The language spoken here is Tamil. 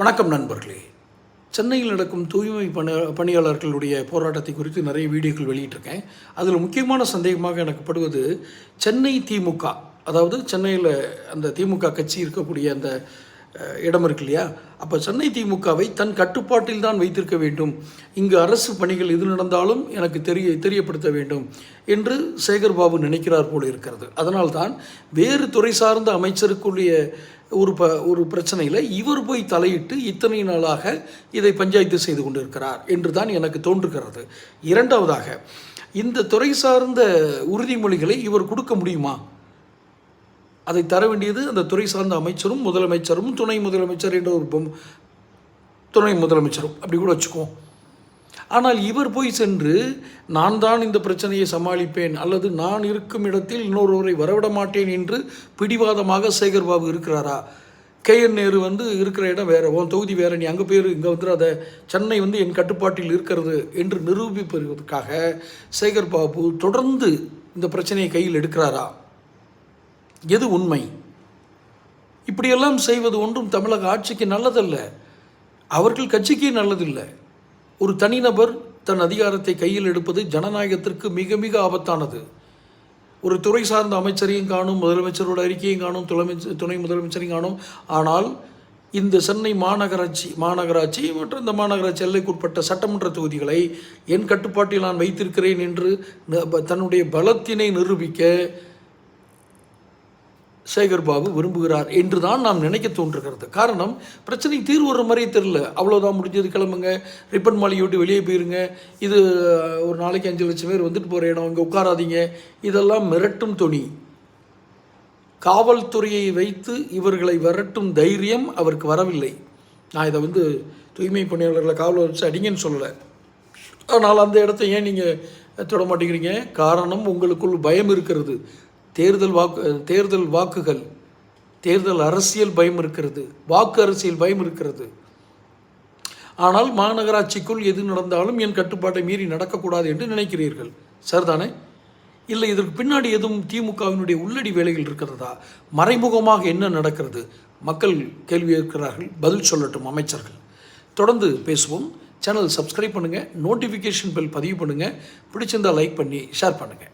வணக்கம் நண்பர்களே. சென்னையில் நடக்கும் தூய்மை பணி பணியாளர்களுடைய போராட்டத்தை குறித்து நிறைய வீடியோக்கள் வெளியிட்டிருக்கேன். அதில் முக்கியமான சந்தேகமாக எனக்கு படுவது சென்னை திமுக அதாவது சென்னையில் அந்த திமுக கட்சி இருக்கக்கூடிய அந்த இடம் இருக்கு இல்லையா அப்போ சென்னை திமுகவை தன் கட்டுப்பாட்டில் தான் வைத்திருக்க வேண்டும். இங்கு அரசு பணிகள் எது நடந்தாலும் எனக்கு தெரிய தெரியப்படுத்த வேண்டும் என்று சேகர்பாபு நினைக்கிறார் போல இருக்கிறது. அதனால்தான் வேறு துறை சார்ந்த அமைச்சருக்குரிய ஒரு ப ஒரு பிரச்சனையில் இவர் போய் தலையிட்டு இத்தனை நாளாக இதை பஞ்சாயத்து செய்து கொண்டிருக்கிறார் என்று தான் எனக்கு தோன்றுகிறது. இரண்டாவதாக இந்த துறை சார்ந்த உறுதிமொழிகளை இவர் கொடுக்க முடியுமா? அதை தர வேண்டியது அந்த துறை சார்ந்த அமைச்சரும் முதலமைச்சரும் துணை முதலமைச்சர் என்ற ஒரு துணை முதலமைச்சரும். அப்படி கூட வச்சுக்குவோம். ஆனால் இவர் போய் சென்று நான் தான் இந்த பிரச்சனையை சமாளிப்பேன் அல்லது நான் இருக்கும் இடத்தில் இன்னொருவரை வரவிட மாட்டேன் என்று பிடிவாதமாக சேகர் பாபு இருக்கிறாரா? கே என் நேரு வந்து இருக்கிற இடம் வேற உன் தொகுதி வேற நீ அங்கே போயிரு இங்கே வந்துடாத. சென்னை வந்து என் கட்டுப்பாட்டில் இருக்கிறது என்று நிரூபிப்பதற்காக சேகர்பாபு தொடர்ந்து இந்த பிரச்சனையை கையில் எடுக்கிறாரா? எது உண்மை? இப்படியெல்லாம் செய்வது ஒன்றும் தமிழக ஆட்சிக்கு நல்லதல்ல. அவர்கள் கட்சிக்கே நல்லதில்லை. ஒரு தனிநபர் தன் அதிகாரத்தை கையில் எடுப்பது ஜனநாயகத்திற்கு மிக மிக ஆபத்தானது. ஒரு துறை சார்ந்த அமைச்சரையும் காணும் முதலமைச்சரோட அறிக்கையும் காணும் துணை துணை முதலமைச்சரையும் காணும். ஆனால் இந்த சென்னை மாநகராட்சி மாநகராட்சி மற்றும் இந்த மாநகராட்சி எல்லைக்குட்பட்ட சட்டமன்ற தொகுதிகளை என் கட்டுப்பாட்டில் நான் வைத்திருக்கிறேன் என்று தன்னுடைய பலத்தினை நிரூபிக்க சேகர் பாபு விரும்புகிறார் என்று தான் நாம் நினைக்க தோன்றுகிறது. காரணம் பிரச்சனை தீர்வு வர்ற மாதிரியே தெரில அவ்வளோதான் முடிஞ்சது கிளம்புங்க. ரிப்பன் மாளிகை விட்டு வெளியே போயிருங்க. இது ஒரு நாளைக்கு அஞ்சு லட்சம் பேர் வந்துட்டு போகிற இடம் இங்கே உட்காராதீங்க. இதெல்லாம் மிரட்டும் துணி காவல்துறையை வைத்து இவர்களை விரட்டும் தைரியம் அவருக்கு வரவில்லை. நான் இதை வந்து தூய்மை பணியாளர்களை காவலர் வச்சு அடிங்கன்னு சொல்லலை. ஆனால் அந்த இடத்த ஏன் நீங்கள் தொட மாட்டேங்கிறீங்க? காரணம் உங்களுக்குள் பயம் இருக்கிறது. தேர்தல் வாக்கு தேர்தல் வாக்குகள் தேர்தல் அரசியல் பயம் இருக்கிறது வாக்கு அரசியல் பயம் இருக்கிறது. ஆனால் மாநகராட்சிக்குள் எது நடந்தாலும் என் கட்டுப்பாட்டை மீறி நடக்கக்கூடாது என்று நினைக்கிறீர்கள். சரிதானே? இல்லை இதற்கு பின்னாடி எதுவும் திமுகவினுடைய உள்ளடி வேலைகள் இருக்கிறதா? மறைமுகமாக என்ன நடக்கிறது? மக்கள் கேள்வி இருக்கிறார்கள் பதில் சொல்லட்டும் அமைச்சர்கள். தொடர்ந்து பேசுவோம். சேனல் சப்ஸ்கிரைப் பண்ணுங்கள் நோட்டிஃபிகேஷன் பெல் பதிவு பண்ணுங்கள் பிடிச்சிருந்தா லைக் பண்ணி ஷேர் பண்ணுங்கள்